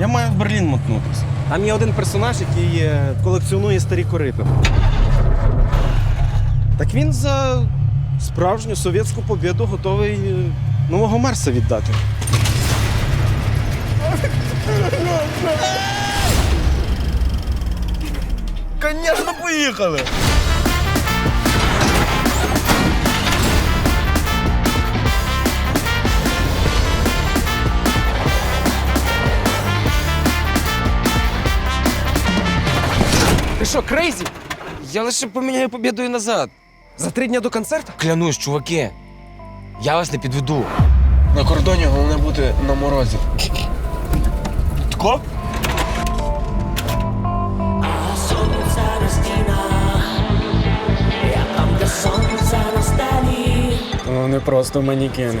Я маю в Берлін мотнутися. Там є один персонаж, який е, колекціонує старі корити. Так він за справжню совєтську побіду готовий е, нового Марса віддати. Звісно, поїхали! Що, крейзі? Я лише поміняю побідою назад. За три дня до концерту? Клянусь, чуваки. Я вас не підведу. На кордоні головне бути на морозі. Тко? Вони просто манікени.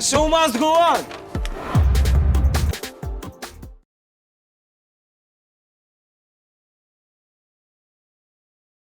Show must go on!